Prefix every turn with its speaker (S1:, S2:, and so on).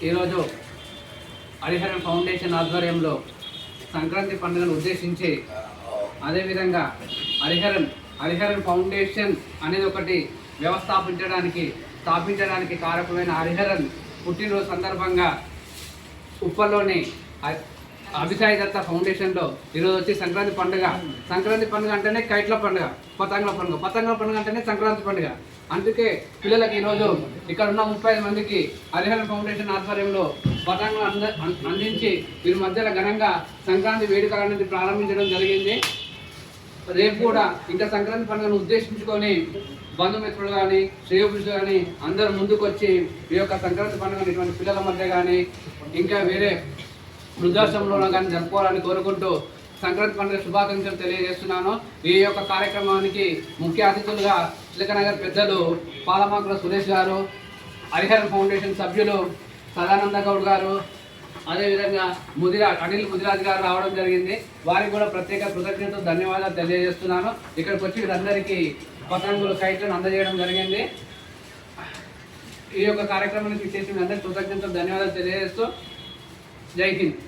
S1: ఈరోజు హరిహరన్ ఫౌండేషన్ ఆధ్వర్యంలో సంక్రాంతి పండుగను ఉద్దేశించి అదేవిధంగా హరిహరన్ హరిహరన్ ఫౌండేషన్ అనేది ఒకటి వ్యవస్థాపించడానికి స్థాపించడానికి కారకమైన హరిహరన్ పుట్టినరోజు సందర్భంగా ఉప్పల్లోని అ- దత్త ఫౌండేషన్లో ఈరోజు వచ్చి సంక్రాంతి పండుగ. సంక్రాంతి పండుగ అంటేనే కైట్ల పండుగ పతంగుల పండుగ. పతంగుల పండుగ అంటేనే సంక్రాంతి పండుగ. అందుకే పిల్లలకి ఈరోజు ఇక్కడ ఉన్న ముప్పై ఐదు మందికి హరిహర ఫౌండేషన్ ఆధ్వర్యంలో పతంగులు అంద అందించి వీరి మధ్యలో ఘనంగా సంక్రాంతి వేడుకలు అనేది ప్రారంభించడం జరిగింది. రేపు కూడా ఇంకా సంక్రాంతి పండుగను ఉద్దేశించుకొని బంధుమిత్రులు కానీ శ్రేయోపురుషులు కానీ అందరూ ముందుకు వచ్చి ఈ యొక్క సంక్రాంతి పండుగను ఇటువంటి పిల్లల మధ్య కానీ ఇంకా వేరే వృద్ధాశ్రమంలో కానీ జరుపుకోవాలని కోరుకుంటూ సంక్రాంతి పండుగ శుభాకాంక్షలు తెలియజేస్తున్నాను. ఈ యొక్క కార్యక్రమానికి ముఖ్య అతిథులుగా చిలకనగర్ పెద్దలు పాలమాకుల సురేష్ గారు హరిహరన్ ఫౌండేషన్ సభ్యులు సదానంద గౌడ్ గారు అదేవిధంగా ముదిరాజ్ అనిల్ ముదిరాజ్ గారు రావడం జరిగింది. వారికి కూడా ప్రత్యేక కృతజ్ఞతలు ధన్యవాదాలు తెలియజేస్తున్నాను. ఇక్కడికి వచ్చి వీరందరికీ పతంగులు కైట్లను అందజేయడం జరిగింది. ఈ యొక్క కార్యక్రమానికి చేసిన అందరికీ కృతజ్ఞతలు ధన్యవాదాలు తెలియజేస్తూ జై హింద్.